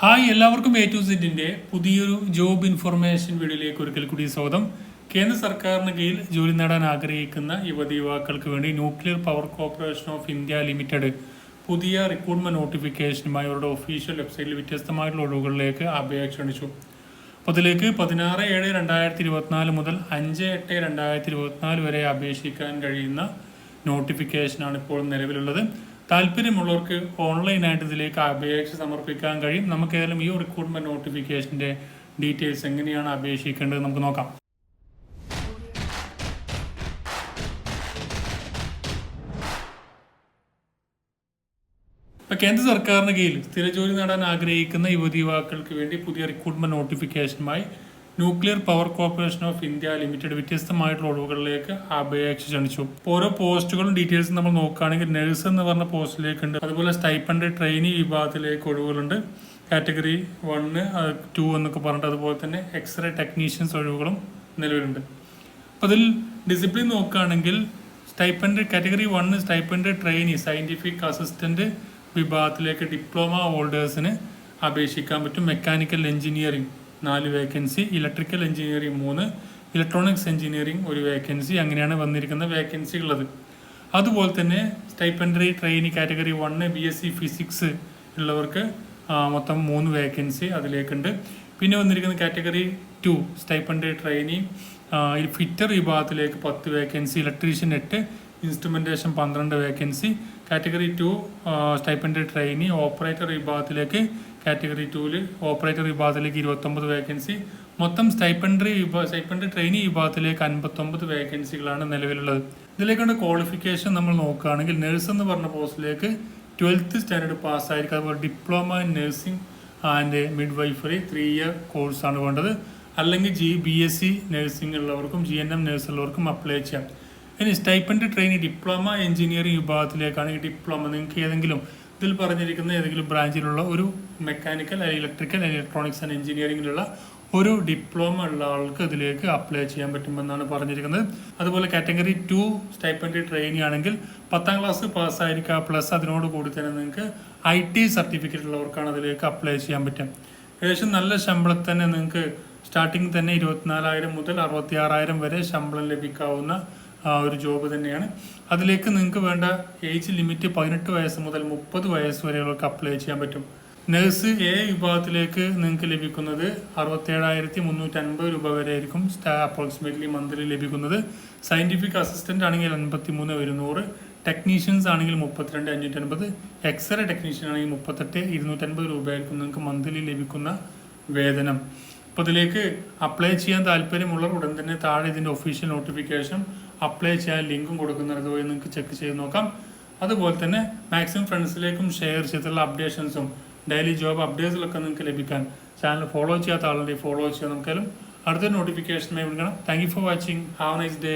Hi എല്ലാവർക്കും A to സെറ്റിന്റെ പുതിയൊരു ജോബ് ഇൻഫർമേഷൻ വീഡിയോയിലേക്ക് ഒരിക്കൽ കൂടി സ്വാഗതം. കേന്ദ്ര സർക്കാരിന് കീഴിൽ ജോലി നേടാൻ ആഗ്രഹിക്കുന്ന യുവതി യുവാക്കൾക്ക് വേണ്ടി nuclear power corporation of India limited പുതിയ റിക്രൂട്ട്മെന്റ് നോട്ടിഫിക്കേഷനുമായി അവരുടെ ഒഫീഷ്യൽ വെബ്സൈറ്റിൽ വ്യത്യസ്തമായിട്ടുള്ള ഒഴിവുകളിലേക്ക് അപേക്ഷ ക്ഷണിച്ചു. അപ്പോൾ അതിലേക്ക് പതിനാറ് ഏഴ് രണ്ടായിരത്തി ഇരുപത്തിനാല് മുതൽ അഞ്ച് എട്ട് രണ്ടായിരത്തി ഇരുപത്തിനാല് വരെ അപേക്ഷിക്കാൻ കഴിയുന്ന നോട്ടിഫിക്കേഷനാണ് ഇപ്പോൾ നിലവിലുള്ളത്. താല്പര്യമുള്ളവർക്ക് ഓൺലൈനായിട്ട് ഇതിലേക്ക് അപേക്ഷ സമർപ്പിക്കാൻ കഴിയും. നമുക്ക് ഏതായാലും ഈ റിക്രൂട്ട്മെന്റ് നോട്ടിഫിക്കേഷന്റെ ഡീറ്റെയിൽസ് എങ്ങനെയാണ് അപേക്ഷിക്കേണ്ടത് നമുക്ക് നോക്കാം. ഇപ്പൊ കേന്ദ്ര സർക്കാരിന് കീഴിൽ സ്ഥിരജോലി നേടാൻ ആഗ്രഹിക്കുന്ന യുവതി യുവാക്കൾക്ക് വേണ്ടി പുതിയ recruitment നോട്ടിഫിക്കേഷനുമായി nuclear power corporation of India limited വ്യത്യസ്തമായിട്ടുള്ള ഒഴിവുകളിലേക്ക് അപേക്ഷ ക്ഷണിച്ചു. ഓരോ പോസ്റ്റുകളും ഡീറ്റെയിൽസ് നമ്മൾ നോക്കുകയാണെങ്കിൽ നഴ്സ് എന്ന് പറഞ്ഞ പോസ്റ്റിലേക്കുണ്ട്. അതുപോലെ സ്റ്റൈപ്പൻഡ് ട്രെയിനി വിഭാഗത്തിലേക്ക് ഒഴിവുകളുണ്ട്. കാറ്റഗറി വണ്ണ് ടു എന്നൊക്കെ പറഞ്ഞിട്ട് അതുപോലെ തന്നെ എക്സ്റേ ടെക്നീഷ്യൻസ് ഒഴിവുകളും നിലവിലുണ്ട്. അപ്പോൾ അതിൽ ഡിസിപ്ലിൻ നോക്കുകയാണെങ്കിൽ stipend category one stipend trainee scientific assistant വിഭാഗത്തിലേക്ക് ഡിപ്ലോമ ഹോൾഡേഴ്സിന് അപേക്ഷിക്കാൻ പറ്റും. മെക്കാനിക്കൽ എഞ്ചിനീയറിംഗ് നാല് വേക്കൻസി ഇലക്ട്രിക്കൽ എഞ്ചിനീയറിംഗ് മൂന്ന് ഇലക്ട്രോണിക്സ് എഞ്ചിനീയറിംഗ് ഒരു വേക്കൻസി അങ്ങനെയാണ് വന്നിരിക്കുന്ന വേക്കൻസി ഉള്ളത്. അതുപോലെ തന്നെ stipendiary trainee category one B S C physics ഉള്ളവർക്ക് മൊത്തം മൂന്ന് വേക്കൻസി അതിലേക്കുണ്ട്. പിന്നെ വന്നിരിക്കുന്ന category two stipendiary trainee fitter വിഭാഗത്തിലേക്ക് പത്ത് വേക്കൻസി ഇലക്ട്രീഷ്യൻ എട്ട് ഇൻസ്ട്രുമെന്റേഷൻ പന്ത്രണ്ട് vacancy category two stipend trainee operator വിഭാഗത്തിലേക്ക് കാറ്റഗറി ടൂവിൽ ഓപ്പറേറ്റർ വിഭാഗത്തിലേക്ക് ഇരുപത്തൊമ്പത് വേക്കൻസി മൊത്തം സ്റ്റൈപ്പൻഡറി വിഭാഗ സ്റ്റൈപ്പൻഡ് ട്രെയിനി വിഭാഗത്തിലേക്ക് അൻപത്തൊമ്പത് വേക്കൻസികളാണ് നിലവിലുള്ളത്. ഇതിലേക്കാണ് ക്വാളിഫിക്കേഷൻ നമ്മൾ നോക്കുകയാണെങ്കിൽ നഴ്സ് എന്ന് പറഞ്ഞ പോസ്റ്റിലേക്ക് ട്വൽത്ത് സ്റ്റാൻഡേർഡ് പാസ്സായിരിക്കും അതുപോലെ diploma in nursing and midwifery three year കോഴ്സാണ് വേണ്ടത്. അല്ലെങ്കിൽ G B S C nursing ഉള്ളവർക്കും ജി എൻ എം നഴ്സ് ഉള്ളവർക്കും അപ്ലൈ ചെയ്യാം. ഇനി സ്റ്റൈപ്പൻഡ് ട്രെയിനിങ് ഡിപ്ലോമ എഞ്ചിനീയറിംഗ് വിഭാഗത്തിലേക്കാണ് ഈ ഡിപ്ലോമ നിങ്ങൾക്ക് ഏതെങ്കിലും ഇതിൽ പറഞ്ഞിരിക്കുന്ന ഏതെങ്കിലും ബ്രാഞ്ചിലുള്ള ഒരു മെക്കാനിക്കൽ അല്ലെങ്കിൽ ഇലക്ട്രിക്കൽ അല്ലെങ്കിൽ ഇലക്ട്രോണിക്സ് ആൻഡ് എഞ്ചിനീയറിംഗിലുള്ള ഒരു ഡിപ്ലോമ ഉള്ള ആൾക്ക് ഇതിലേക്ക് അപ്ലൈ ചെയ്യാൻ പറ്റുമെന്നാണ് പറഞ്ഞിരിക്കുന്നത്. അതുപോലെ കാറ്റഗറി ടു സ്റ്റൈപ്പൻഡ് ട്രെയിനിങ് ആണെങ്കിൽ പത്താം ക്ലാസ് പാസ്സായിരിക്കുക പ്ലസ് അതിനോട് കൂടി തന്നെ നിങ്ങൾക്ക് ഐ ടി സർട്ടിഫിക്കറ്റ് ഉള്ളവർക്കാണ് അതിലേക്ക് അപ്ലൈ ചെയ്യാൻ പറ്റുക. ഏകദേശം നല്ല ശമ്പളത്തിൽ തന്നെ നിങ്ങൾക്ക് സ്റ്റാർട്ടിങ് തന്നെ ഇരുപത്തിനാലായിരം മുതൽ അറുപത്തി ആറായിരം വരെ ശമ്പളം ലഭിക്കാവുന്ന ഒരു ജോബ് തന്നെയാണ്. അതിലേക്ക് നിങ്ങൾക്ക് വേണ്ട ഏജ് ലിമിറ്റ് പതിനെട്ട് വയസ്സ് മുതൽ മുപ്പത് വയസ്സ് വരെയുള്ളവർക്ക് അപ്ലൈ ചെയ്യാൻ പറ്റും. നഴ്സ് എ വിഭാഗത്തിലേക്ക് നിങ്ങൾക്ക് ലഭിക്കുന്നത് അറുപത്തേഴായിരത്തി മുന്നൂറ്റി അൻപത് രൂപ വരെ ആയിരിക്കും അപ്രോക്സിമേറ്റ്ലി മന്ത്ലി ലഭിക്കുന്നത്. സയന്റിഫിക് അസിസ്റ്റന്റ് ആണെങ്കിൽ അൻപത്തി മൂന്ന് ഒരുന്നൂറ് ടെക്നീഷ്യൻസ് ആണെങ്കിൽ മുപ്പത്തിരണ്ട് അഞ്ഞൂറ്റി അൻപത് എക്സ്റേ ടെക്നീഷ്യൻ ആണെങ്കിൽ മുപ്പത്തെട്ട് ഇരുന്നൂറ്റൻപത് രൂപയായിരിക്കും നിങ്ങൾക്ക് മന്ത്ലി ലഭിക്കുന്ന വേതനം. അപ്പോൾ ഇതിലേക്ക് അപ്ലൈ ചെയ്യാൻ താല്പര്യമുള്ളവർ ഉടൻ തന്നെ താഴെ ഇതിന്റെ ഒഫീഷ്യൽ നോട്ടിഫിക്കേഷൻ അപ്ലൈ ചെയ്യാൻ ലിങ്കും കൊടുക്കുന്നത് പോയി നിങ്ങൾക്ക് ചെക്ക് ചെയ്ത് നോക്കാം. അതുപോലെ തന്നെ മാക്സിമം ഫ്രണ്ട്സിലേക്കും ഷെയർ ചെയ്തിട്ടുള്ള അപ്ഡേഷൻസും ഡെയിലി ജോബ് അപ്ഡേറ്റ്സിലൊക്കെ നിങ്ങൾക്ക് ലഭിക്കാൻ ചാനൽ ഫോളോ ചെയ്യാത്ത ആളുണ്ടെങ്കിൽ ഫോളോ ചെയ്യാൻ നമുക്കാലും അടുത്ത നോട്ടിഫിക്കേഷനായി വിളിക്കണം thank you for watching have nice day